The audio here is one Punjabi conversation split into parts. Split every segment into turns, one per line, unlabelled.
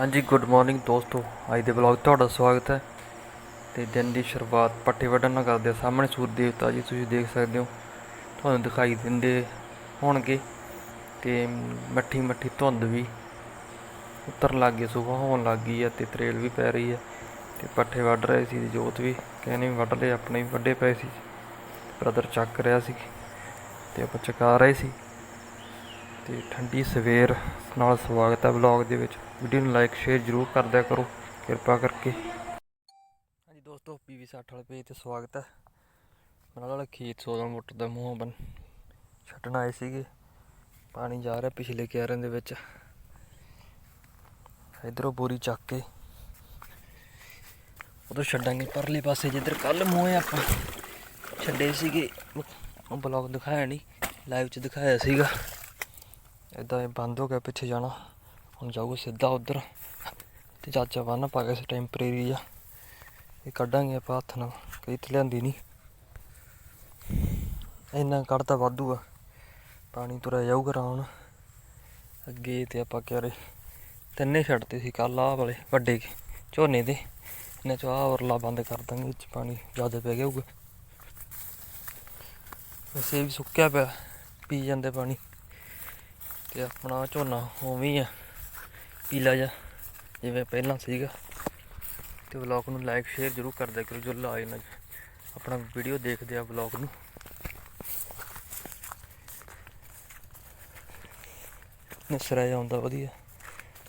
ਹਾਂਜੀ ਗੁੱਡ ਮਾਰਨਿੰਗ ਦੋਸਤੋ। ਅੱਜ ਦੇ ਵਲੌਗ ਤੁਹਾਡਾ ਸਵਾਗਤ ਹੈ। ਤੇ ਦਿਨ ਦੀ ਸ਼ੁਰੂਆਤ ਪੱਠੇ ਵੱਢਣ ਨਾਲ ਕਰਦੇ ਹਾਂ। ਸਾਹਮਣੇ ਸੂਰਜ ਦੇਵਤਾ ਜੀ, ਤੁਸੀਂ ਦੇਖ ਸਕਦੇ ਹੋ। ਤੁਹਾਨੂੰ ਦਿਖਾਈ ਦਿੰਦੇ ਹੋਣਗੇ। ਤੇ ਮੱਠੀ ਮੱਠੀ ਧੁੰਦ ਵੀ ਉਤਰਨ ਲੱਗ ਗਈ, ਸੁਬਾਹ ਹੋਣ ਲੱਗ ਗਈ ਹੈ ਤੇ ਤਰੇਲ ਵੀ ਪੈ ਰਹੀ ਹੈ। ਤੇ ਪੱਠੇ ਵੱਢ ਰਹੇ ਸੀ ਜੋਤ ਵੀ ਕਹਿੰਦੇ ਵੀ ਵੱਢ ਲਏ, ਆਪਣੇ ਵੀ ਵੱਡੇ ਪਏ ਸੀ। ਬ੍ਰਦਰ ਚੱਕ ਰਿਹਾ ਸੀ ਤੇ ਆਪਾਂ ਚਕਾ ਰਹੇ ਸੀ। ਤੇ ਠੰਡੀ ਸਵੇਰ ਨਾਲ ਸਵਾਗਤ ਹੈ ਵਲੌਗ ਦੇ ਵਿੱਚ। ਵੀਡੀਓ ਨੂੰ ਲਾਈਕ ਸ਼ੇਅਰ ਜ਼ਰੂਰ ਕਰਦਿਆ ਕਰੋ। ਕਿਰਪਾ ਕਰਕੇ। ਹਾਂਜੀ ਦੋਸਤੋ, ਪੀਵੀ 60 ਵਾਲੇ ਪੇਜ ਤੇ ਸਵਾਗਤ ਹੈ। ਮਨਾਂ ਵਾਲਾ ਖੇਤ 16 ਮੋਟਰ ਦਾ ਮੂੰਹ ਬਨ ਛੱਡਣ ਆਏ ਸੀਗੇ। ਪਾਣੀ ਜਾ ਰਿਹਾ ਪਿਛਲੇ ਕਿਆਰਾਂ ਦੇ ਵਿੱਚ। ਇਧਰੋਂ ਬੋਰੀ ਚੱਕ ਕੇ। ਉਧਰ ਛੱਡਾਂਗੇ ਪਰਲੇ ਪਾਸੇ ਜਿੱਧਰ ਕੱਲ ਮੂੰਹ ਆਪਾਂ। ਛੱਡੇ ਸੀਗੇ। ਉਹ ਬਲੌਗ ਦਿਖਾਇਆ ਨਹੀਂ। ਲਾਈਵ 'ਚ ਦਿਖਾਇਆ ਸੀਗਾ। ਇਦਾਂ ਇਹ ਬੰਦ ਹੋ ਗਿਆ ਪਿੱਛੇ ਜਾਣਾ। ਹੁਣ ਜਾਊਗਾ ਸਿੱਧਾ ਉਧਰ। ਤੇ ਚਾਚਾ ਬੰਨ ਪਾ ਗਿਆ ਸੀ ਟੈਂਪਰੇਰੀ ਆ ਇਹ ਕੱਢਾਂਗੇ ਆਪਾਂ ਹੱਥ ਨਾਲ, ਕਈ ਤੇ ਲਿਆਂਦੀ ਨਹੀਂ ਇੰਨਾ ਕੱਢਦਾ ਵਾਧੂ ਆ। ਪਾਣੀ ਤੁਰਿਆ ਜਾਊਗਾ ਆਰਾਮ ਅੱਗੇ ਤੇ ਆਪਾਂ ਕਿਹਾ ਰੇ ਤਿੰਨੇ ਛੱਡਦੇ ਸੀ ਕੱਲ ਆਹ ਵਾਲੇ ਵੱਡੇ ਝੋਨੇ ਦੇ। ਇਹਨਾਂ ਚੋਂ ਆਹ ਉਰਲਾ ਬੰਦ ਕਰ ਦਾਂਗੇ ਇਹ 'ਚ ਪਾਣੀ ਜ਼ਿਆਦਾ ਪੈ ਗਿਆ ਹੋਊਗਾ। ਵੈਸੇ ਵੀ ਸੁੱਕਿਆ ਪਿਆ, ਪੀ ਜਾਂਦੇ ਪਾਣੀ। ਤੇ ਆਪਣਾ ਝੋਨਾ ਉਵੇਂ ਹੀ ਆ, ਪੀਲਾ ਜਿਹਾ, ਜਿਵੇਂ ਪਹਿਲਾਂ ਸੀਗਾ। ਤੇ ਵਲੌਗ ਨੂੰ ਲਾਈਕ ਸ਼ੇਅਰ ਜ਼ਰੂਰ ਕਰਦਿਆ ਕਰੋ, ਜੋ ਲਾਏ ਨਾ। ਆਪਣਾ ਵੀਡੀਓ ਦੇਖਦੇ ਆ ਵਲੌਗ ਨੂੰ। ਨਿਸਰਿਆ ਜਾਂਦਾ ਵਧੀਆ,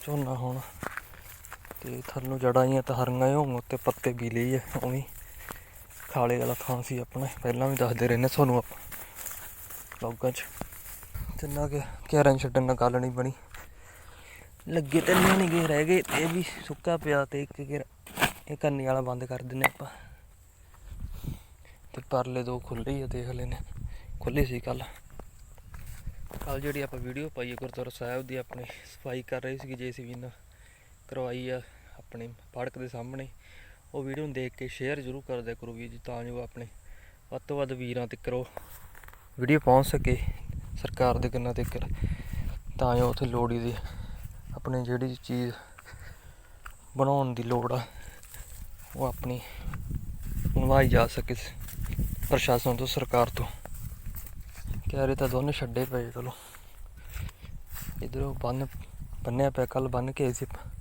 ਝੋਨਾ ਹੁਣ। ਤੇ ਥੱਲੋਂ ਜੜਾਂ ਹੀ ਤਾਂ ਹਰੀਆਂ ਹੋਣ ਉੱਤੇ ਪੱਤੇ ਵੀ ਲਈ ਆ, ਉਵੇਂ ਖਾਲੇ ਵਾਲਾ ਥਾਂ ਸੀ ਆਪਣਾ, ਪਹਿਲਾਂ ਵੀ ਦੱਸਦੇ ਰਹਿੰਦੇ ਤੁਹਾਨੂੰ ਆਪਾਂ ਵਲੌਗਾਂ 'ਚ। ਤਿੰਨਾ ਕਿ ਘੇਰਾਂ ਛੱਡਣ ਨਾਲ ਗੱਲ ਨਹੀਂ ਬਣੀ। ਲੱਗੇ ਤੇ ਨਹੀਂ ਗਏ ਰਹਿ ਗਏ ਤੇ ਇਹ ਵੀ ਸੁੱਕਾ ਪਿਆ ਤੇ ਇੱਕ ਘੇਰਾ, ਇਹ ਕੰਨੀ ਵਾਲਾ ਬੰਦ ਕਰ ਦਿੰਨੇ ਆਪਾਂ। ਤੇ ਪਰਲੇ ਦੋ ਖੁੱਲੇ ਹੀ ਆ, ਦੇਖ ਲੈਨੇ ਖੁੱਲੇ ਸੀ ਕੱਲ ਕੱਲ ਜਿਹੜੀ ਆਪਾਂ ਵੀਡੀਓ ਪਾਈ ਗੁਰਦੁਆਰਾ ਸਾਹਿਬ ਦੀ, ਆਪਣੀ ਸਫ਼ਾਈ ਕਰ ਰਹੀ ਸੀ ਜੇਸੀਬੀ ਨਾਲ ਕਰਵਾਈ ਆ, ਆਪਣੇ ਫਾੜਕ ਦੇ ਸਾਹਮਣੇ। ਉਹ ਵੀਡੀਓ ਨੂੰ ਦੇਖ ਕੇ ਸ਼ੇਅਰ ਜ਼ਰੂਰ ਕਰ ਦਿਆ ਕਰੋ ਵੀ ਜੀ, ਤਾਂ ਜੋ ਆਪਣੇ ਵੱਧ ਤੋਂ ਵੱਧ ਵੀਰਾਂ ਤੱਕ ਕਰੋ ਵੀਡੀਓ ਪਹੁੰਚ ਸਕੇ। ਸਰਕਾਰ ਦੇ ਕੰਨਾਂ ਤੱਕ ਤਾਂ ਜੋ ਉੱਥੇ ਲੋੜੀ ਦੀ, ਆਪਣੇ ਜਿਹੜੀ ਚੀਜ਼ ਬਣਾਉਣ ਦੀ ਲੋੜ ਆ, ਉਹ ਆਪਣੀ ਬਣਵਾਈ ਜਾ ਸਕੇ ਪ੍ਰਸ਼ਾਸਨ ਤੋਂ, ਸਰਕਾਰ ਤੋਂ। ਕਿਆਰੇ ਤਾਂ ਦੋਨੇ ਛੱਡੇ ਪਏ ਚਲੋ। ਇਧਰੋਂ ਬੰਨ, ਬੰਨਿਆ ਪਿਆ ਕੱਲ ਬੰਨ ਕੇ ਸੀ। ਆਪਾਂ।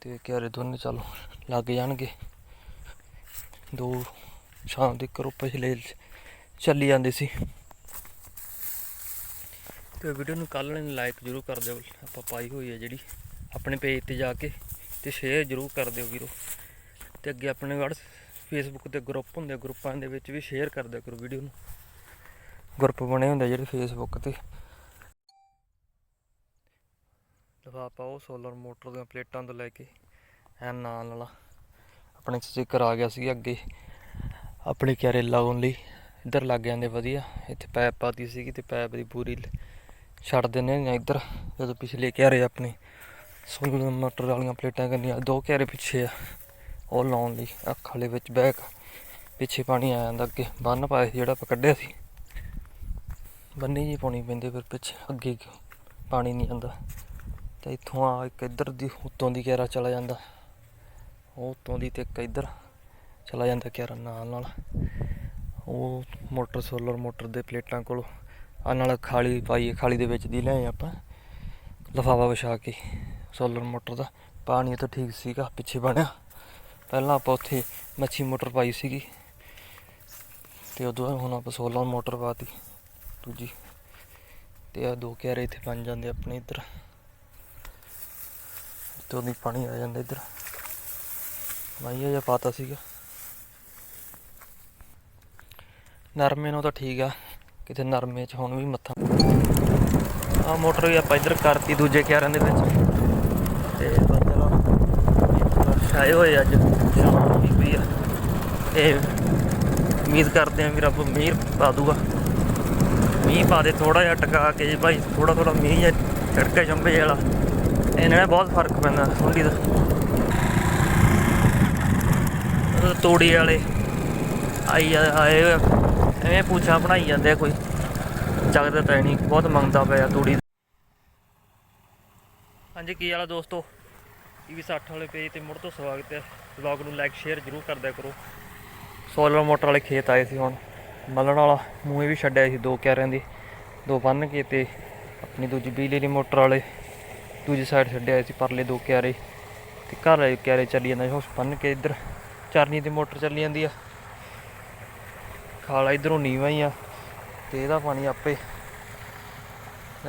ਤੇ ਕਹਿ ਰਹੇ ਦੋਨੇ ਚਲੋ ਲੱਗ ਜਾਣਗੇ। ਦੋ ਸ਼ਾਮ ਦੇ ਕਰੋ ਪਿਛਲੇ ਚੱਲੀ ਜਾਂਦੇ ਸੀ। ਤੇ ਵੀਡੀਓ ਨੂੰ ਕੱਲ੍ਹ ਨੇ ਲਾਈਕ ਜ਼ਰੂਰ ਕਰ ਦਿਓ ਆਪਾਂ ਪਾਈ ਹੋਈ ਹੈ ਜਿਹੜੀ। ਆਪਣੇ ਪੇਜ ਤੇ ਜਾ ਕੇ ਤੇ ਸ਼ੇਅਰ ਜ਼ਰੂਰ ਕਰ ਦਿਓ ਵੀਰੋ। ਤੇ ਅੱਗੇ ਆਪਣੇ ਵੜ ਫੇਸਬੁੱਕ ਤੇ ਗਰੁੱਪ ਹੁੰਦੇ ਗਰੁੱਪਾਂ ਦੇ ਵਿੱਚ ਵੀ ਸ਼ੇਅਰ ਕਰ ਦਿਆ ਕਰੋ ਵੀਡੀਓ ਨੂੰ। ਗਰੁੱਪ ਬਣੇ ਹੁੰਦੇ ਜਿਹੜੇ ਫੇਸਬੁੱਕ ਤੇ। ਲਿਫਾਫਾ ਉਹ ਸੋਲਰ ਮੋਟਰ ਦੀਆਂ ਪਲੇਟਾਂ ਤੋਂ ਲੈ ਕੇ ਐਨ ਨਾਲ ਵਾਲਾ ਆਪਣੇ ਸਟicker ਆ ਗਿਆ ਸੀ ਅੱਗੇ। ਆਪਣੇ ਕਿਆਰੇ ਲਾਉਣ ਲਈ ਇੱਧਰ ਲੱਗ ਜਾਂਦੇ ਵਧੀਆ। ਇੱਥੇ ਪੈਪ ਪਾਤੀ ਸੀਗੀ ਤੇ ਪੈਪ ਦੀ ਪੂਰੀ ਛੱਡ ਦਿੰਦੇ ਨੇ ਇੱਧਰ, ਜਦੋਂ ਪਿਛਲੇ ਘੇਰੇ ਆਪਣੇ ਸੋਲਰ ਮੋਟਰ ਵਾਲੀਆਂ ਪਲੇਟਾਂ ਕਰਨੀਆਂ, ਦੋ ਕਿਆਰੇ ਪਿੱਛੇ ਆ, ਉਹ ਲਾਉਣ ਲਈ ਅੱਖ ਵਾਲੇ ਵਿੱਚ ਬੈਕ ਪਿੱਛੇ ਪਾਣੀ ਆ ਜਾਂਦਾ, ਅੱਗੇ ਬੰਨ ਪਾਇਆ ਸੀ ਜਿਹੜਾ ਆਪਾਂ ਕੱਢਿਆ ਸੀ। ਬੰਨੀ ਜੀ ਪਾਉਣੀ ਪੈਂਦੇ, ਫਿਰ ਪਿੱਛੇ ਅੱਗੇ ਪਾਣੀ ਨਹੀਂ ਆਉਂਦਾ। ਤੇ ਇੱਥੋਂ ਆ ਇੱਕ ਇੱਧਰ ਦੀ, ਉੱਤੋਂ ਦੀ ਘੇਰਾ ਚਲਾ ਜਾਂਦਾ। ਉਹ ਉੱਤੋਂ ਦੀ ਤੇ ਇੱਕ ਇੱਧਰ ਚਲਾ ਜਾਂਦਾ ਕਿਆਰਾ ਨਾਲ ਨਾਲ। ਉਹ ਮੋਟਰ, ਸੋਲਰ ਮੋਟਰ ਦੇ ਪਲੇਟਾਂ ਕੋਲ ਆ ਨਾਲ ਖਾਲੀ ਪਾਈ ਹੈ, ਖਾਲੀ ਦੇ ਵਿੱਚ ਦੀ ਲਿਆਏ ਆਪਾਂ। ਲਫਾਫਾ ਵਿਛਾ ਕੇ ਸੋਲਰ ਮੋਟਰ ਦਾ। ਪਾਣੀ ਤਾਂ ਠੀਕ ਸੀਗਾ ਪਿੱਛੇ ਬਣਿਆ। ਪਹਿਲਾਂ ਆਪਾਂ ਉੱਥੇ ਮੱਛੀ ਮੋਟਰ ਪਾਈ ਸੀਗੀ। ਤੇ ਉਦੋਂ ਹੁਣ ਆਪਾਂ ਸੋਲਰ ਮੋਟਰ ਪਾਤੀ ਦੂਜੀ। ਤੇ ਆ ਦੋ ਕਿਆਰੇ ਇੱਥੇ ਬਣ ਜਾਂਦੇ ਆਪਣੇ ਇੱਧਰ। ਤੋਂ ਦੀ ਪਾਣੀ ਆ ਜਾਂਦਾ ਇੱਧਰ। ਮਾਈਆ ਜਿਹਾ ਪਾਤਾ ਸੀਗਾ। ਨਰਮੇ ਨੂੰ ਤਾਂ ਠੀਕ ਆ। ਕਿਤੇ ਨਰਮੇ 'ਚ ਹੁਣ ਵੀ ਮੱਥਾ ਆ ਮੋਟਰ ਵੀ ਆਪਾਂ ਇੱਧਰ ਕਰਤੀ ਦੂਜੇ ਕਿਆਰਿਆਂ ਦੇ ਵਿੱਚ। ਤੇ ਬੱਦਲ ਛਾਏ ਹੋਏ ਅੱਜ ਸ਼ਾਮ ਹੋਈ ਪਈ ਆ। ਤੇ ਉਮੀਦ ਕਰਦੇ ਆਂ ਵੀ ਰੱਬ ਮੀਂਹ ਪਾ ਦੂਗਾ। ਮੀਂਹ ਪਾ ਦੇ ਥੋੜਾ ਜਿਹਾ ਟਕਾ ਕੇ ਜੀ ਭਾਈ ਥੋੜਾ ਥੋੜਾ ਮੀਂਹ ਜਿਹਾ ਛੜਕੇ ਜੰਬੇ ਵਾਲਾ। ਇਹਨਾਂ ਨਾਲ ਬਹੁਤ ਫ਼ਰਕ ਪੈਂਦਾ ਸੁੰਡੀ ਦਾ। ਉਹ ਤੋੜੀ ਵਾਲੇ ਆਈ ਆਏ ਹੋਏ ਆ, ਐਵੇਂ ਪੁੱਛਾਂ ਬਣਾਈ ਜਾਂਦੇ ਆ ਕੋਈ। ਜਗਦਾ ਤਾਂ ਹੈ ਨਹੀਂ ਬਹੁਤ ਮੰਗਦਾ ਪਿਆ ਤੂੜੀ। ਹਾਂਜੀ ਕੀ ਵਾਲਾ ਦੋਸਤੋ? ਵੀ 60 ਵਾਲੇ ਪੇਜ ਤੇ ਮੁੜ ਤੋਂ ਸਵਾਗਤ ਹੈ। ਵਲੌਗ ਨੂੰ ਲਾਈਕ ਸ਼ੇਅਰ ਜਰੂਰ ਕਰਦਿਆ ਕਰੋ। ਸੋਲਰ ਮੋਟਰ ਵਾਲੇ ਖੇਤ ਆਏ ਸੀ ਹੁਣ। ਮਲਣ ਵਾਲਾ ਮੂੰਹੇ ਵੀ ਛੱਡਿਆ ਸੀ ਦੋ ਕਿਆਰਿਆਂ ਦੀ। ਦੋ ਬੰਨ ਕੇ ਤੇ ਆਪਣੀ ਦੂਜੀ ਬਿਜਲੀ ਦੀ ਮੋਟਰ ਵਾਲੇ ਦੂਜੀ ਸਾਈਡ ਛੱਡਿਆ ਸੀ ਪਰਲੇ ਦੋ ਕਿਆਰੇ। ਤੇ ਘਰ ਵਾਲੇ ਕਿਆਰੇ ਚੱਲੀ ਜਾਂਦਾ ਸੀ, ਉਸ ਬੰਨ ਕੇ ਇੱਧਰ। ਚਰਨੀ ਦੀ ਮੋਟਰ ਚੱਲੀ ਜਾਂਦੀ ਆ। ਖਾਲਾ ਇਧਰੋਂ ਨੀਵਾਂ ਹੀ ਆ ਤੇ ਇਹਦਾ ਪਾਣੀ ਆਪੇ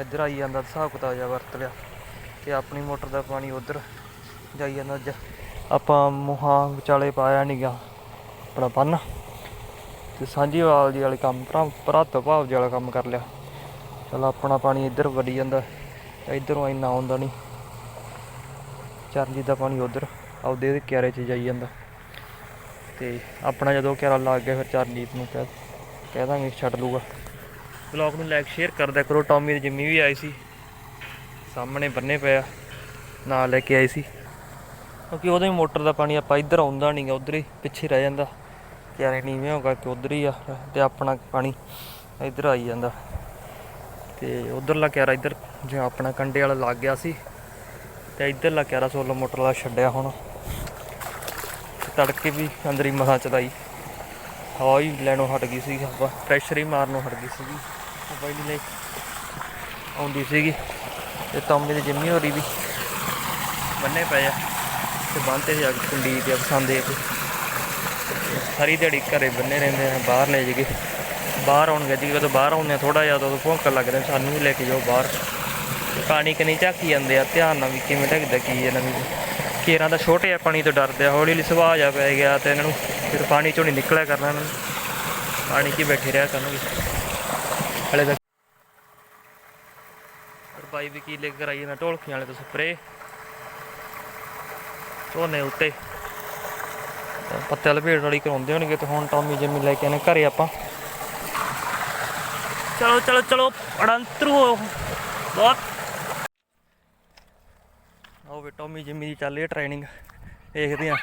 ਇੱਧਰ ਆਈ ਜਾਂਦਾ ਹਿਸਾਬ ਕਿਤਾਬ ਜਿਹਾ ਵਰਤ ਲਿਆ ਤੇ ਆਪਣੀ ਮੋਟਰ ਦਾ ਪਾਣੀ ਉਧਰ ਜਾਈ ਜਾਂਦਾ ਅੱਜ। ਆਪਾਂ ਮੁਹਾਂ ਵਿਚਾਲੇ ਪਾਇਆ ਨੀਗਾ ਆਪਣਾ ਬੰਨ ਤੇ ਸਾਂਝੀਵਾਲ ਜੀ ਵਾਲੇ ਕੰਮ, ਭਰਾ ਭਰਾਤ ਭਾਵ ਜੀ ਵਾਲਾ ਕੰਮ ਕਰ ਲਿਆ। ਚਲ ਆਪਣਾ ਪਾਣੀ ਇੱਧਰ ਵੜੀ ਜਾਂਦਾ ਇੱਧਰੋਂ ਇੰਨਾ ਆਉਂਦਾ ਨਹੀਂ ਚਰਨਜੀਤ ਦਾ ਪਾਣੀ ਉਧਰ ਆਪਦੇ ਦੇ ਕਿਆਰੇ 'ਚ ਜਾਈ ਜਾਂਦਾ। ਤੇ ਆਪਣਾ ਜਦੋਂ ਕਿਆਰਾ ਲੱਗ ਗਿਆ ਫਿਰ ਚਰਨਜੀਤ ਨੂੰ ਕਹਿ ਕਹਿ ਦਾਂਗੇ ਛੱਡ ਲੂਗਾ ਬਲੌਗ ਨੂੰ ਲਾਈਕ ਸ਼ੇਅਰ ਕਰਦਿਆ ਕਰੋ। ਟੌਮੀ ਦੀ ਜਿੰਮੀ ਵੀ ਆਈ ਸੀ। ਸਾਹਮਣੇ ਬੰਨੇ ਪਿਆ ਨਾਲ ਲੈ ਕੇ ਆਈ ਸੀ। ਕਿਉਂਕਿ ਉਹਦੇ ਮੋਟਰ ਦਾ ਪਾਣੀ ਆਪਾਂ ਇੱਧਰ ਆਉਂਦਾ ਨਹੀਂਗਾ ਉਧਰ ਹੀ ਪਿੱਛੇ ਰਹਿ ਜਾਂਦਾ। ਕਿਆਰੇ ਨੀਵੇਂ ਹੋਗਾ ਕਿ ਉਧਰ ਹੀ ਆ ਤੇ ਆਪਣਾ ਪਾਣੀ ਇੱਧਰ ਆਈ ਜਾਂਦਾ। ਤੇ ਉਧਰਲਾ ਕਿਆਰਾ ਇੱਧਰ, ਜਿਵੇਂ ਆਪਣਾ ਕੰਡੇ ਵਾਲਾ ਲੱਗ ਗਿਆ ਸੀ। ਤੇ ਇੱਧਰਲਾ ਕਿਆਰਾ ਸੋਲੋ ਮੋਟਰ ਵਾਲਾ ਛੱਡਿਆ ਹੁਣ। ਤੜਕੇ ਵੀ ਅੰਦਰ ਹੀ ਮਸਾਂ ਚਲਾਈ ਹਵਾ ਹੀ ਲੈਣੋਂ ਹਟ ਗਈ ਸੀ ਹਵਾ ਪ੍ਰੈਸ਼ਰ ਹੀ ਮਾਰਨੋਂ ਹਟ ਗਈ ਸੀਗੀ। ਹਵਾ ਹੀ ਨਹੀਂ ਆਉਂਦੀ ਸੀਗੀ ਤੇ ਟੌਮੀ ਦੀ ਜਿੰਮੀ ਹੋਰੀ ਵੀ ਬੰਨੇ ਪਏ ਆ ਤੇ ਬੰਨਤੇ ਜਾ ਕੇ ਕੁੰਡੀ ਤੇ ਪਸੰਦ ਦੇ ਸਾਰੀ ਦਿਹਾੜੀ ਘਰੇ ਬੰਨੇ ਰਹਿੰਦੇ ਆ, ਬਾਹਰ ਲੈ ਜਗੇ ਬਾਹਰ ਆਉਣਗੇ ਜੀ ਜਦੋਂ ਬਾਹਰ ਆਉਂਦੇ ਆ ਥੋੜਾ ਜਿਹਾ ਉਦੋਂ ਭੌਂਕਣ ਲੱਗਦੇ ਸਾਨੂੰ ਵੀ ਲੈ ਕੇ ਜਾਓ ਬਾਹਰ। ਪਾਣੀ ਕਨੀ ਝਾਕੀ ਜਾਂਦੇ ਆ, ਧਿਆਨ ਨਾਲ ਵੀ ਕਿਵੇਂ ਢੱਕਦਾ ਕੀ ਹੈ ਨਵੀਂ। ਕੇਰਾਂ ਦਾ ਛੋਟੇ ਆ ਪਾਣੀ ਤੋਂ ਡਰਦੇ ਆ, ਹੌਲੀ ਹੌਲੀ ਸੁਭਾਅ ਜਾ ਪੈ ਗਿਆ ਤੇ ਇਹਨਾਂ ਨੂੰ ਫਿਰ ਪਾਣੀ ਚੋਂ ਨਹੀਂ ਨਿਕਲਿਆ ਕਰਨਾ ਇਹਨਾਂ ਨੂੰ। ਪਾਣੀ 'ਚ ਹੀ ਬੈਠੇ ਰਿਹਾ ਕਰਨਗੇ। ਹਲੇ ਤੱਕ ਬਾਈ ਵੀ ਕੀ ਲੈ ਕੇ ਆਈ ਨਾ ਢੋਲਖੀਆਂ ਵਾਲੇ ਤੋਂ ਸਪਰੇ ਝੋਨੇ ਉੱਤੇ। ਪੱਤੇ ਲਪੇੜ ਵਾਲੀ ਕਰਾਉਂਦੇ ਹੋਣਗੇ ਤੇ ਹੁਣ ਟੌਮੀ ਜਿੰਮੀ ਲੈ ਕੇ ਆਨੇ ਘਰੇ ਆਪਾਂ। ਚਲੋ ਚਲੋ ਚਲੋ, ਅੜੰਤਰੂ ਬਹੁਤ ਆਓ ਟੌਮੀ ਜਿੰਮੀ ਦੀ ਚੱਲ ਰਹੀ ਟ੍ਰੇਨਿੰਗ ਦੇਖਦੇ ਆ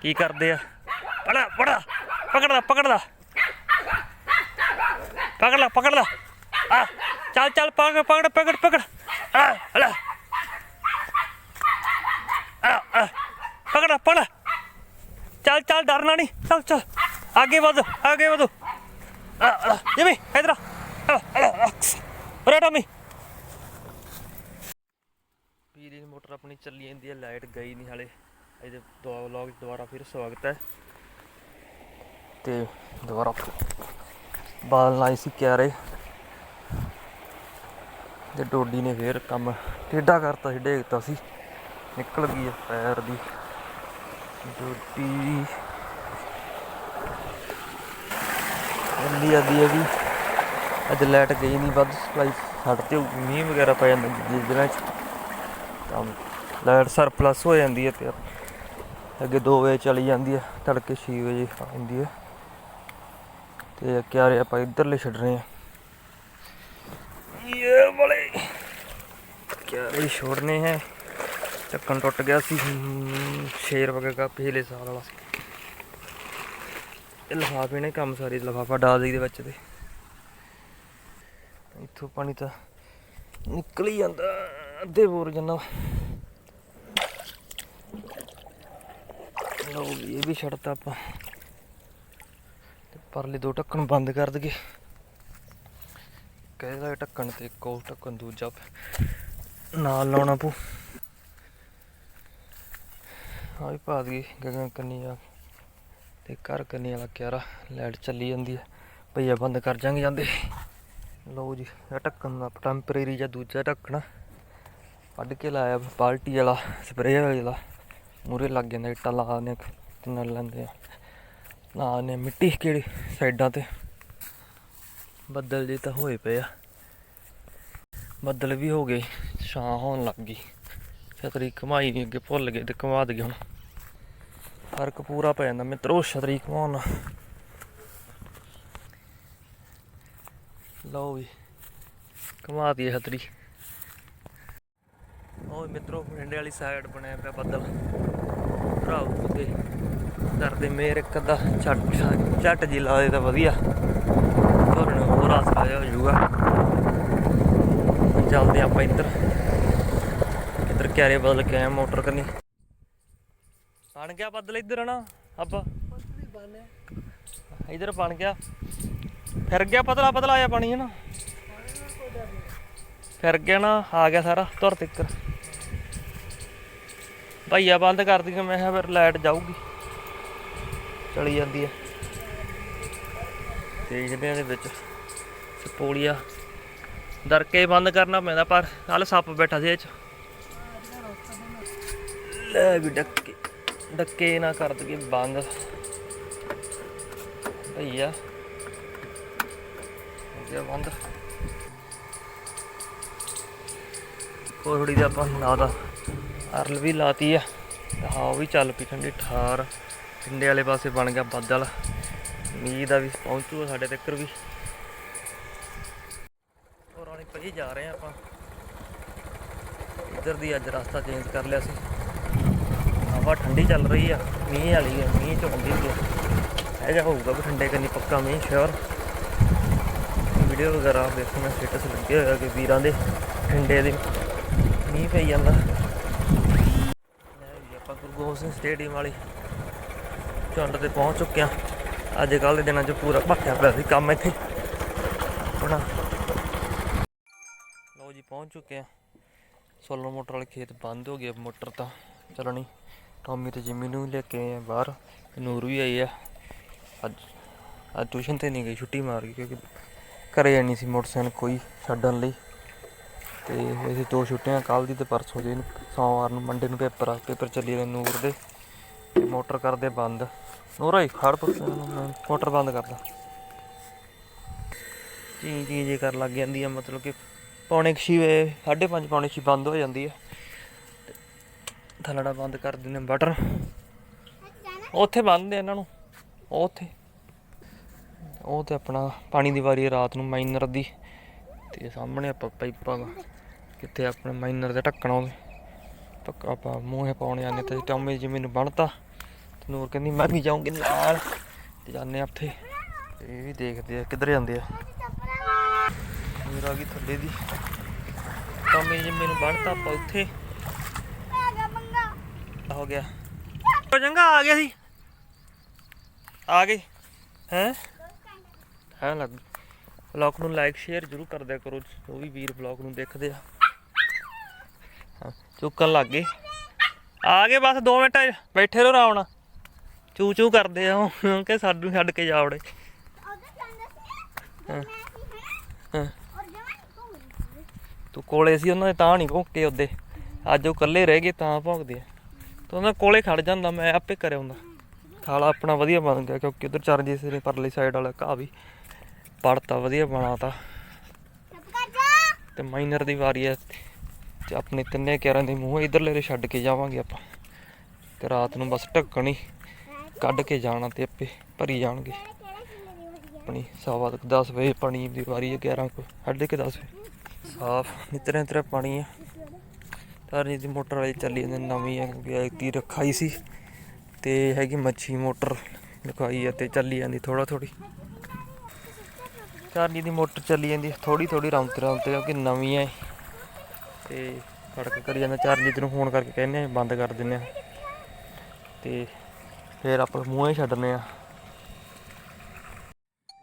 ਕੀ ਕਰਦੇ ਆ। ਪੜਾ ਪੜਾ ਪਕੜਦਾ ਪਕੜਦਾ ਪਕੜ ਪਕੜਦਾ ਆ, ਚੱਲ ਚੱਲ, ਪਕੜ ਪਕੜ ਪਕੜ ਪਕੜ। ਆ, ਹਲਾ। ਆ ਆ, ਪਕੜ ਪਕੜ ਚੱਲ ਚੱਲ, ਡਰਨਾ ਨਹੀਂ। ਚੱਲ ਚੱਲ, ਅੱਗੇ ਵਧ, ਅੱਗੇ ਵਧੋ। ਜਿਵੇਂ ਆ ਇਧਰ ਆ। ਆ ਆ ਉਰੇ ਟੋਮੀ। ਬਿਜਲੀ ਦੀ ਮੋਟਰ ਆਪਣੀ ਚੱਲੀ ਜਾਂਦੀ ਹੈ, ਲਾਈਟ ਗਈ ਨਹੀਂ ਹਾਲੇ। ਇਹਦੇ ਦੁਆ ਵਲੌਗ ਦੁਬਾਰਾ ਫਿਰ ਸਵਾਗਤ ਹੈ। ਤੇ ਦੁਬਾਰਾ ਬਾਲ ਲਾਈ ਸੀ ਕਿਆਰੇ। ਤੇ ਡੋਡੀ ਨੇ ਫੇਰ ਕੰਮ ਟੇਢਾ ਕਰਤਾ ਸੀ ਡੇਗਤਾ ਸੀ। ਨਿਕਲ ਗਈ ਹੈ ਪੈਰ ਦੀ। ਡੋਡੀ ਅੰਦੀ ਆਦੀ ਹੈਗੀ ਅੱਜ ਲਾਈਟ ਗਈ ਨਹੀਂ, ਵੱਧ ਸਪਲਾਈ ਛੱਡ ਤੇ ਮੀਂਹ ਵਗੈਰਾ ਪੈ ਜਾਂਦਾ ਜਿਸ ਦਿਨਾਂ ਚ ਤਾਂ ਲਾਈਟ ਸਰਪਲਸ ਹੋ ਜਾਂਦੀ ਹੈ ਤੇ ਅੱਗੇ 2 ਵਜੇ ਚਲੀ ਜਾਂਦੀ ਹੈ, ਤੜਕੇ 6 ਵਜੇ ਆ ਹੈ। ਤੇ ਕਿਆਰੇ ਆਪਾਂ ਇੱਧਰਲੇ ਛੱਡ ਰਹੇ ਆ। ਇਹ ਵਾਲੇ। ਕਿਆਰੇ ਛੋੜਨੇ ਹੈ। ਢੱਕਣ ਟੁੱਟ ਗਿਆ ਸੀ। ਸ਼ੇਰ ਵਗੈਰਾ ਪਿਛਲੇ ਸਾਲ ਵਾਲਾ। ਇਹ ਲਿਫਾਫੇ ਨੇ ਕੰਮ ਸਾਰੇ ਲਿਫਾਫਾ ਡਾਲ ਦੇ ਵਿੱਚ ਤੇ। ਇੱਥੋਂ ਪਾਣੀ ਤਾਂ ਨਿਕਲ ਹੀ ਜਾਂਦਾ। ਅੱਧੇ ਬੋਰ ਜਨਾ ਲਓ ਵੀ ਇਹ ਵੀ ਛੱਡਤਾ ਆਪਾਂ ਤੇ ਪਰਲੇ ਦੋ ਢੱਕਣ ਬੰਦ ਕਰ ਦਈਏ ਕਹਿੰਦਾ ਢੱਕਣ ਤੇ ਇੱਕ ਢੱਕਣ ਦੂਜਾ ਨਾਲ ਲਾਉਣਾ ਪਊ ਆ ਵੀ ਪਾ ਦਈਏ ਗਗਨ ਕੰਨੀ ਆ ਤੇ ਘਰ ਕੰਨੀ ਵਾਲਾ ਕਿਆਰਾ ਲਾਈਟ ਚੱਲੀ ਜਾਂਦੀ ਹੈ ਭਈਆ ਬੰਦ ਕਰ ਜਾਂਗੇ ਜਾਂਦੇ ਲਓ ਜੀ ਇਹ ਢੱਕਣ ਦਾ ਟੈਂਪਰੇਰੀ ਜਾਂ ਦੂਜਾ ਢੱਕਣਾ ਕੱਢ ਕੇ ਲਾਇਆ ਬਾਲਟੀ ਵਾਲਾ, ਸਪਰੇਅ ਵਾਲਾ ਮੂਰੇ ਲੱਗ ਜਾਂਦਾ, ਇੱਟਾਂ ਲਾ ਨੇ ਤਿੰਨ ਲੈਂਦੇ ਆ। ਲਾ ਨੇ ਮਿੱਟੀ ਕਿਹੜੀ, ਸਾਈਡਾਂ ਤੇ। ਬੱਦਲ ਜੇ ਤਾਂ ਹੋਏ ਪਏ ਆ। ਬੱਦਲ ਵੀ ਹੋ ਗਏ, ਛਾਂ ਹੋਣ ਲੱਗ ਗਈ। ਛਤਰੀ ਕਮਾਈ ਨਹੀਂ ਅੱਗੇ ਭੁੱਲ ਗਏ ਤੇ ਕਮਾ ਦਗੇ ਹੁਣ। ਫ਼ਰਕ ਪੂਰਾ ਪੈ ਜਾਂਦਾ, ਮਿੱਤਰੋ, ਛਤਰੀ ਕਮਾਉਣ ਨਾਲ। ਲਓ ਵੀ ਕਮਾ ਦੀ ਛਤਰੀ। ਉਹ ਮਿੱਤਰੋ, ਬਠਿੰਡੇ ਵਾਲੀ ਸਾਈਡ ਬਣਿਆ ਪਿਆ ਬੱਦਲ। ਭਰਾਓ ਤੇ ਕਰਦੇ ਮੇਰ ਇੱਕ ਅੱਧਾ ਛੱਟ ਛੱਟ ਜੀ ਲਾ ਦੇ ਤਾਂ ਵਧੀਆ। ਹੋਰ ਹੋਰ ਆਸਰਾ ਹੋ ਜਾਊਗਾ। ਚੱਲਦੇ ਆਪਾਂ ਇੱਧਰ। ਇੱਧਰ ਕਿਆਰੇ ਬਦਲ ਕੇ ਆਏ ਮੋਟਰ ਕਰਨੀ। ਬਣ ਗਿਆ ਬੱਦਲ ਇੱਧਰ ਨਾ
ਆਪਾਂ?
ਇੱਧਰ ਬਣ ਗਿਆ। ਫਿਰ ਗਿਆ ਪਤਲਾ ਪਤਲਾ ਆਇਆ ਪਾਣੀ ਹੈ ਨਾ ਫਿਰ ਗਿਆ ਨਾ, ਆ ਗਿਆ ਸਾਰਾ, ਧੁਰ ਤਿੱਕਰ। ਭਈਆ ਬੰਦ ਕਰ ਦਿੰਗਾ ਮੈਂ ਕਿਹਾ ਫਿਰ ਲਾਈਟ ਜਾਊਗੀ। ਚਲੀ ਜਾਂਦੀ ਹੈ ਤੇ ਜਿਹਦੇ ਦੇ ਵਿੱਚ। ਸਪੋਲੀਆ ਦਰਕੇ ਬੰਦ ਕਰਨਾ ਪੈਂਦਾ, ਪਰ ਕੱਲ ਸੱਪ ਬੈਠਾ ਸੀ ਇਹ ਚ। ਲੈ ਵੀ ਡੱਕੇ। ਡੱਕੇ ਨਾ ਕਰ ਦਈਏ, ਬੰਦ। ਭਈਆ ਹੋ ਗਿਆ ਬੰਦ। ਕੋਹੜੀ ਦਾ ਆਪਾਂ ਲਾਦਾ ਅਰਲ ਵੀ ਲਾਤੀ ਆ ਤੇ ਹਾਂ, ਉਹ ਵੀ ਚੱਲ ਪਈ ਠੰਡੀ ਠਾਰ। ਪਿੰਡੇ ਵਾਲੇ ਪਾਸੇ ਬਣ ਗਿਆ ਬੱਦਲ। ਮੀਂਹ ਦਾ ਵੀ ਪਹੁੰਚੂਗਾ ਸਾਡੇ ਤੱਕ ਵੀ। ਔਰ ਆਣੀ ਪਈ ਜਾ ਰਹੇ ਆ ਆਪਾਂ। ਇੱਧਰ ਦੀ ਅੱਜ ਰਸਤਾ ਚੇਂਜ ਕਰ ਲਿਆ ਸੀ। ਹਵਾ ਠੰਡੀ ਚੱਲ ਰਹੀ ਆ। ਮੀਂਹ ਵਾਲੀ ਆ, ਮੀਂਹ ਚ ਹੁੰਦੀ ਵੀ ਆ। ਇਹ ਜਿਹਾ ਹੋਊਗਾ ਵੀ ਠੰਡੇ ਕਰਨੀ ਪੱਕਾ ਮੀਂਹ ਸ਼ੋਰ ਵੀਡੀਓ ਵਗੈਰਾ ਵੇਖੋ ਮੈਂ ਸਟੇਟਸ ਲੱਗੇ ਹੋਇਆ ਕਿ ਵੀਰਾਂ ਦੇ ਠੰਡੇ ਦੇ। ਮੀਂਹ ਪਈ ਜਾਂਦਾ। ਆਪਾਂ ਗੁਰੂ ਗੋਬਿੰਦ ਸਿੰਘ ਸਟੇਡੀਅਮ ਵਾਲੀ ਝੁੰਡ ਤੇ ਪਹੁੰਚ ਚੁੱਕੇ ਆ ਅੱਜ ਕੱਲ੍ਹ ਦੇ ਦਿਨਾਂ 'ਚ ਪੂਰਾ ਭੱਖਿਆ ਪਿਆ ਸੀ ਕੰਮ ਇੱਥੇ। ਆਪਣਾ ਲਓ ਜੀ, ਪਹੁੰਚ ਚੁੱਕੇ ਆ ਸੋਲਰ ਮੋਟਰ ਵਾਲੇ ਖੇਤ ਬੰਦ ਹੋ ਗਏ ਮੋਟਰ ਤਾਂ। ਚੱਲਣੀ ਟੌਮੀ ਤੇ ਜਿਮੀ ਨੂੰ ਲੈ ਕੇ ਆਏ ਆ ਬਾਹਰ। ਨੂਰ ਵੀ ਆਈ ਆ। ਅੱਜ ਅੱਜ ਟਿਊਸ਼ਨ ਤੇ ਨਹੀਂ ਗਈ, ਛੁੱਟੀ ਮਾਰ ਗਈ ਕਿਉਂਕਿ ਘਰੇ ਨਹੀਂ ਸੀ ਮੋਟਰਸਾਈਕਲ ਕੋਈ ਛੱਡਣ ਲਈ। ਤੇ ਇਹ ਦੋ ਛੁੱਟੀਆਂ ਕੱਲ ਦੀ ਤੇ ਪਰਸੋਂ ਦੀ ਸੋਮਵਾਰ ਨੂੰ, ਮੰਡੇ ਨੂੰ ਪੇਪਰ ਆ, ਪੇਪਰ ਚੱਲੀ ਰਹੇ ਨੂਰ ਦੇ, ਤੇ ਮੋਟਰ ਕਰਦੇ ਬੰਦ। ਨੂਰ ਆਈ ਖੜ ਪੁੱਤ ਮੋਟਰ ਬੰਦ ਕਰਦਾ। ਚੀ ਚੀ ਜੇ ਕਰ ਲੱਗ ਜਾਂਦੀ ਆ, ਮਤਲਬ ਕਿ ਪੌਣੇ 6 ਵਜੇ 5:30 ਪੌਣੇ 6 ਬੰਦ ਹੋ ਜਾਂਦੀ ਹੈ ਥਲੜਾ ਬੰਦ ਕਰ ਦਿੰਦੇ ਬਟਰ ਉੱਥੇ ਬੰਨਦੇ ਇਹਨਾਂ ਨੂੰ ਉਹ ਉੱਥੇ। ਉਹ ਤੇ ਆਪਣਾ ਪਾਣੀ ਦੀ ਵਾਰੀ ਹੈ ਰਾਤ ਨੂੰ, ਮਾਈਨਰ ਦੀ ਤੇ ਸਾਹਮਣੇ ਆਪਾਂ ਪਾਈਪਾਂ ਕਿੱਥੇ ਆਪਣੇ ਮਾਈਨਰ ਦੇ ਢੱਕਣਾ ਉਹਦੇ। ਪੱਕਾ ਆਪਾਂ ਮੂੰਹੇ ਪਾਉਣ ਜਾਂਦੇ ਤੇ ਟਾਮੇ ਜੀ ਮੈਨੂੰ ਬਣਤਾ। ਤੇ ਨੂਰ ਕਹਿੰਦੀ, ਮੈਂ ਵੀ ਜਾਊਂਗੀ ਨਾਲ। ਤੇ ਜਾਂਦੇ ਆ ਉੱਥੇ। ਇਹ ਵੀ ਦੇਖਦੇ ਆ, ਕਿੱਧਰ ਜਾਂਦੇ ਆ। ਨੂਰ ਆ ਗਈ ਥੱਲੇ ਦੀ। ਟੌਮੀ ਜੀ ਮੈਨੂੰ ਬਣਤਾ ਆਪਾਂ ਉੱਥੇ। ਹੋ ਗਿਆ। ਹੋ ਚੰਗਾ ਆ ਗਿਆ ਸੀ। ਆ ਗਏ। ਹੈ? ਹੈ ਲੱਗ ਵਲੌਗ ਨੂੰ ਲਾਈਕ ਸ਼ੇਅਰ ਜਰੂਰ ਕਰਦਿਆ ਕਰੋ। ਉਹ ਵੀ ਵੀਰ ਵਲੌਗ ਨੂੰ ਦੇਖਦੇ ਆ। ਚੁੱਕਣ ਲੱਗ ਗਏ। ਆ ਗਏ ਬਸ 2 ਮਿੰਟ ਬੈਠੇ ਰਹੋ ਆਰਾਮ ਨਾਲ। ਚੂ ਚੂ ਕਰਦੇ ਆ ਉਹ ਕਿ ਸਾਨੂੰ ਛੱਡ ਕੇ ਜਾ ਵੜੇ। ਤੂੰ ਕੋਲੇ ਸੀ ਉਹਨਾਂ ਦੇ ਤਾਂ ਨਹੀਂ ਭੌਂਕੇ ਉਹਦੇ। ਅੱਜ ਉਹ ਇਕੱਲੇ ਰਹਿ ਗਏ ਤਾਂ ਭੌਂਕਦੇ ਆ। ਤੂੰ ਉਹਨਾਂ ਕੋਲੇ ਖੜ ਜਾਂਦਾ ਮੈਂ ਆਪੇ ਕਰਿਆ ਹੁੰਦਾ। ਖਾਲਾ ਆਪਣਾ ਵਧੀਆ ਬਣ ਗਿਆ ਕਿਉਂਕਿ ਉਧਰ ਚਰਨਜੀਤ ਸਿੰਘ ਨੇ ਪਰਲੀ ਸਾਈਡ ਵਾਲਾ ਘਾਹ ਵੀ ਪੜਤਾ ਵਧੀਆ ਬਣਾਤਾ। ਤੇ ਮਾਈਨਰ ਦੀ ਵਾਰੀ ਹੈ ਤੇ ਆਪਣੇ ਤਿੰਨੇ ਕਿਆਰਾਂ ਦੇ ਮੂੰਹ ਇਧਰਲੇ ਦੇ ਛੱਡ ਕੇ ਜਾਵਾਂਗੇ ਆਪਾਂ। ਤੇ ਰਾਤ ਨੂੰ ਬਸ ਢੱਕਣ ਹੀ ਕੱਢ ਕੇ ਜਾਣਾ ਤੇ ਆਪੇ ਭਰੀ ਜਾਣਗੇ। ਆਪਣੀ ਸਵਾ ਤੱਕ 10 ਵਜੇ ਪਾਣੀ ਦੀ ਵਾਰੀ ਹੈ 11 ਕੋ, ਸਾਢੇ ਕੇ 10 ਵਜੇ। ਸਾਫ਼, ਨਿਤਰੇ ਨਿਤਰੇ ਪਾਣੀ ਹੈ ਤਰਨੀ ਦੀ ਮੋਟਰ ਵਾਲੀ ਚੱਲੀ ਜਾਂਦੀ, ਨਵੀਂ ਹੈ ਕਿਉਂਕਿ ਐਤੀ ਰਖਾਈ ਸੀ। ਤੇ ਹੈਗੀ ਮੱਛੀ ਮੋਟਰ ਲਗਾਈ ਹੈ ਤੇ ਚੱਲੀ ਜਾਂਦੀ ਥੋੜਾ ਥੋੜੀ ਚਾਰਨੀ ਦੀ ਮੋਟਰ ਚੱਲੀ ਜਾਂਦੀ ਥੋੜੀ ਥੋੜੀ ਰੌਂਤੇ ਰੌਂਤੇ ਕਿਉਂਕਿ ਨਵੀਂ ਹੈ ਤੇ ਖੜਕ ਕਰੀ ਜਾਂਦਾ ਚਾਰਨੀ ਨੂੰ ਫੋਨ ਕਰਕੇ ਕਹਿੰਦੇ ਆ, ਬੰਦ ਕਰ ਦਿੰਨੇ ਆ। ਤੇ ਫਿਰ ਆਪਾਂ ਮੂੰਹੇ ਛੱਡਨੇ ਆ।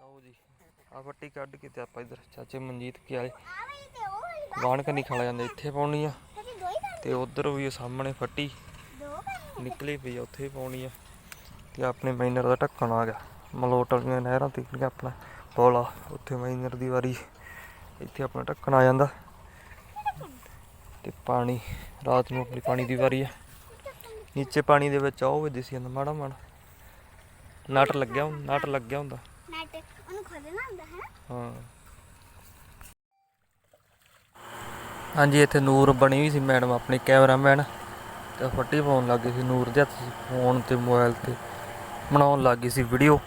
ਲਓ ਜੀ ਆ ਫੱਟੀ ਕੱਢ ਕੇ ਤੇ ਆਪਾਂ ਇਧਰ ਚਾਚੇ ਮਨਜੀਤ ਕੇ ਵਾਲੇ ਵਾਣ ਕੰਨੀ ਖਾ ਜਾਂਦੇ ਇੱਥੇ ਪਾਉਣੀ ਆ। ਤੇ ਉਧਰ ਵੀ ਸਾਹਮਣੇ ਫੱਟੀ ਨਿਕਲੀ ਪਈ ਆ, ਉੱਥੇ ਪਾਉਣੀ ਆ। ਤੇ ਆਪਣੇ ਮਾਈਨਰ ਦਾ ਢੱਕਣ ਆ ਗਿਆ। ਮਲੋਟ ਵਾਲੀਆਂ ਨਹਿਰਾਂ ਤੇ ਆਪਣਾ ਪੁਲ ਉੱਥੇ ਮਾਈਨਰ ਦੀ ਵਾਰੀ ਇੱਥੇ ਆਪਣਾ ਢੱਕਣ ਆ ਜਾਂਦਾ। ਤੇ ਪਾਣੀ ਰਾਤ ਨੂੰ ਆਪਣੀ ਪਾਣੀ ਦੀ ਵਾਰੀ ਆ। ਨੀਚੇ ਪਾਣੀ ਦੇ ਵਿੱਚ ਆਓ ਵੀ ਦਿਸੀ ਜਾਂਦਾ ਮਾੜਾ ਮਾੜਾ। ਨਟ ਲੱਗਿਆ ਹੁੰਦਾ ਨਟ ਲੱਗਿਆ ਹੁੰਦਾ।
ਨੈਟ ਉਹਨੂੰ ਖੋਲਣਾ ਹੁੰਦਾ ਹੈ
ਹਾਂ। ਹਾਂਜੀ ਇੱਥੇ ਨੂਰ ਬਣੀ ਹੋਈ ਸੀ ਮੈਡਮ ਆਪਣੀ ਕੈਮਰਾਮੈਨ। ਤੇ ਫੱਟੀ ਪਾਉਣ ਲੱਗ ਗਈ ਸੀ ਨੂਰ ਦੇ ਹੱਥ ਫੋਨ ਤੇ ਮੋਬਾਈਲ ਤੇ। ਬਣਾਉਣ ਲੱਗ ਗਈ ਸੀ ਵੀਡੀਓ।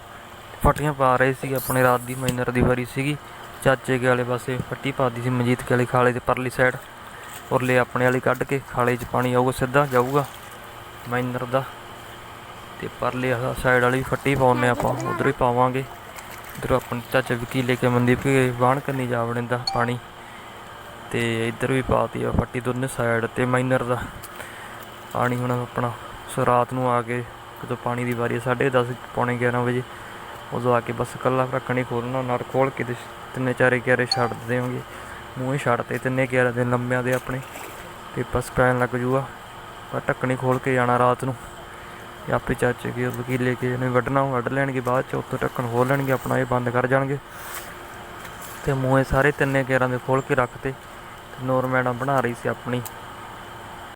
ਫੱਟੀਆਂ ਪਾ ਰਹੇ ਸੀ ਆਪਣੇ ਰਾਤ ਦੀ ਮਾਈਨਰ ਦੀ ਵਾਰੀ ਸੀਗੀ। ਚਾਚੇ ਕੇ ਵਾਲੇ ਪਾਸੇ ਫੱਟੀ ਪਾਦੀ ਸੀ ਮਨਜੀਤ ਕੇ ਵਾਲੀ ਖਾਲੇ ਦੇ ਪਰਲੀ ਸਾਈਡ ਉਰਲੇ ਆਪਣੇ ਵਾਲੀ ਕੱਢ ਕੇ ਖਾਲੇ 'ਚ ਪਾਣੀ ਆਊਗਾ, ਸਿੱਧਾ ਜਾਊਗਾ ਮਾਈਨਰ ਦਾ। ਤੇ ਪਰਲੇ ਸਾਈਡ ਵਾਲੀ ਫੱਟੀ ਪਾਉਣੇ ਆਪਾਂ, ਉਧਰ ਹੀ ਪਾਵਾਂਗੇ। ਇਧਰ ਆਪਣੇ ਚਾਚਾ ਲੈ ਕੇ ਮੰਦੀ ਵੀ ਬਾਣ ਕਰਨੀ ਜਾ ਵੜਿੰਦਾ ਪਾਣੀ। ਤੇ ਇੱਧਰ ਵੀ ਪਾਤੀ ਆ ਫੱਟੀ ਦੋਨੇ ਸਾਈਡ ਤੇ ਮਾਈਨਰ ਦਾ। ਪਾਣੀ ਹੁਣ ਆਪਣਾ ਸੋ ਰਾਤ ਨੂੰ ਆ ਕੇ ਜਦੋਂ ਪਾਣੀ ਦੀ ਵਾਰੀ 10:30 ਪੌਣੇ 11 ਵਜੇ, ਉਦੋਂ ਆ ਕੇ ਬਸ ਕੱਲਾ ਢੱਕਣ ਹੀ ਖੋਲਣਾ ਨਾਲ ਖੋਲ ਕੇ ਤੇ ਤਿੰਨੇ ਚਾਰੇ ਕਿਆਰੇ ਛੱਡ ਦੇਵਾਂਗੇ ਮੂੰਹ ਹੀ ਛੱਡ ਤੇ ਤਿੰਨੇ ਕਿਆਰੇ ਦੇ ਲੰਮਿਆਂ ਦੇ ਆਪਣੇ। ਤੇ ਬਸ ਪੈਣ ਲੱਗ ਜੂਗਾ ਪਰ ਢੱਕਣੀ ਖੋਲ ਕੇ ਜਾਣਾ ਰਾਤ ਨੂੰ। ਤੇ ਆਪੇ ਚਾਚੇ ਕੇ ਵਕੀਲੇ ਕੇ ਨੇ ਵੱਢਣਾ ਉਹ ਵੱਢ ਲੈਣਗੇ ਬਾਅਦ ਚ, ਉੱਥੋਂ ਢੱਕਣ ਖੋਲ ਲੈਣਗੇ, ਆਪਣਾ ਇਹ ਬੰਦ ਕਰ ਜਾਣਗੇ। ਤੇ ਮੂੰਹੇ ਸਾਰੇ ਤਿੰਨੇ ਗੇਰਾਂ ਦੇ ਖੋਲ ਕੇ ਰੱਖਤੇ ਤੇ ਨੂਰ ਮੈਡਮ ਬਣਾ ਰਹੀ ਸੀ ਆਪਣੀ।